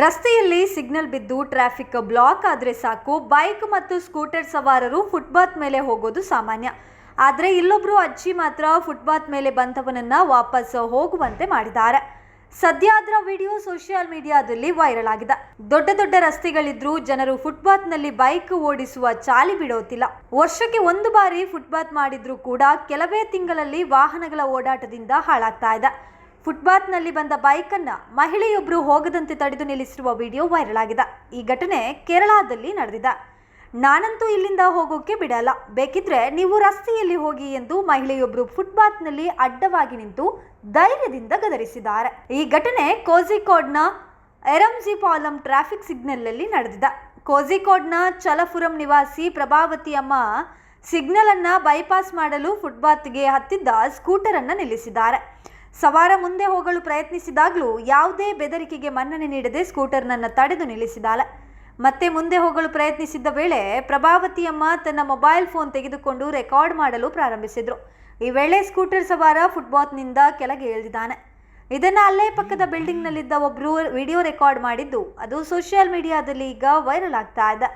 ರಸ್ತೆಯಲ್ಲಿ ಸಿಗ್ನಲ್ ಬಿದ್ದು traffic block ಆದರೆ ಸಾಕು. ಬೈಕ್ ಮತ್ತು ಸ್ಕೂಟರ್ ಸವಾರರು ಫುಟ್ಪಾತ್ ಮೇಲೆ ಹೋಗೋದು ಸಾಮಾನ್ಯ. ಆದರೆ ಇಲ್ಲೊಬ್ರು ಅಜ್ಜಿ ಮಾತ್ರ ಫುಟ್ಪಾತ್ ಮೇಲೆ ಬಂದವನನ್ನ ವಾಪಸ್ ಹೋಗುವಂತೆ ಮಾಡಿದ್ದಾರೆ. ಸದ್ಯ ಅದರ ವಿಡಿಯೋ ಸೋಷಿಯಲ್ ಮೀಡಿಯಾದಲ್ಲಿ ವೈರಲ್ ಆಗಿದೆ. ದೊಡ್ಡ ದೊಡ್ಡ ರಸ್ತೆಗಳಿದ್ರೂ ಜನರು ಫುಟ್ಪಾತ್ನಲ್ಲಿ ಬೈಕ್ ಓಡಿಸುವ ಚಾಲಿ ಬಿಡೋತಿಲ್ಲ. ವರ್ಷಕ್ಕೆ ಒಂದು ಬಾರಿ ಫುಟ್ಪಾತ್ ಮಾಡಿದ್ರೂ ಕೂಡ ಕೆಲವೇ ತಿಂಗಳಲ್ಲಿ ವಾಹನಗಳ ಓಡಾಟದಿಂದ ಹಾಳಾಗ್ತಾ ಇದೆ. ಫುಟ್ಪಾತ್ನಲ್ಲಿ ಬಂದ ಬೈಕನ್ನು ಮಹಿಳೆಯೊಬ್ಬರು ಹೋಗದಂತೆ ತಡೆದು ನಿಲ್ಲಿಸಿರುವ ವಿಡಿಯೋ ವೈರಲ್ ಆಗಿದೆ. ಈ ಘಟನೆ ಕೇರಳದಲ್ಲಿ ನಡೆದಿದೆ. ನಾನಂತೂ ಇಲ್ಲಿಂದ ಹೋಗೋಕೆ ಬಿಡಲ್ಲ. ಬೇಕಿದ್ರೆ ನೀವು ರಸ್ತೆಯಲ್ಲಿ ಹೋಗಿ ಎಂದು ಮಹಿಳೆಯೊಬ್ಬರು ಫುಟ್ಪಾತ್ನಲ್ಲಿ ಅಡ್ಡವಾಗಿ ನಿಂತು ಧೈರ್ಯದಿಂದ ಗದರಿಸಿದ್ದಾರೆ. ಈ ಘಟನೆ ಕೋಝಿಕೋಡ್ನ ಎರಂಜಿ ಪಾಲಂ ಟ್ರಾಫಿಕ್ ಸಿಗ್ನಲ್ನಲ್ಲಿ ನಡೆದಿದೆ. ಕೋಝಿಕೋಡ್ನ ಚಲಪುರಂ ನಿವಾಸಿ ಪ್ರಭಾವತಿ ಅಮ್ಮ ಸಿಗ್ನಲ್ ಅನ್ನ ಬೈಪಾಸ್ ಮಾಡಲು ಫುಟ್ಪಾತ್ಗೆ ಹತ್ತಿದ್ದ ಸ್ಕೂಟರ್ ಅನ್ನ ನಿಲ್ಲಿಸಿದ್ದಾರೆ. ಸವಾರ ಮುಂದೆ ಹೋಗಲು ಪ್ರಯತ್ನಿಸಿದಾಗಲೂ ಯಾವುದೇ ಬೆದರಿಕೆಗೆ ಮನ್ನಣೆ ನೀಡದೆ ಸ್ಕೂಟರ್ನನ್ನು ತಡೆದು ನಿಲ್ಲಿಸಿದಾಳೆ ಮತ್ತೆ ಮುಂದೆ ಹೋಗಲು ಪ್ರಯತ್ನಿಸಿದ್ದ ವೇಳೆ ಪ್ರಭಾವತಿಯಮ್ಮ ತನ್ನ ಮೊಬೈಲ್ ಫೋನ್ ತೆಗೆದುಕೊಂಡು ರೆಕಾರ್ಡ್ ಮಾಡಲು ಪ್ರಾರಂಭಿಸಿದ್ರು. ಈ ವೇಳೆ ಸ್ಕೂಟರ್ ಸವಾರ ಫುಟ್ಬಾತ್ನಿಂದ ಕೆಳಗೆ ಇಳಿದಿದ್ದಾನೆ. ಇದನ್ನು ಅಲ್ಲೇ ಪಕ್ಕದ ಬಿಲ್ಡಿಂಗ್ನಲ್ಲಿದ್ದ ಒಬ್ಬರು ವಿಡಿಯೋ ರೆಕಾರ್ಡ್ ಮಾಡಿದ್ದು, ಅದು ಸೋಷಿಯಲ್ ಮೀಡಿಯಾದಲ್ಲಿ ಈಗ ವೈರಲ್ ಆಗ್ತಾ ಇದೆ.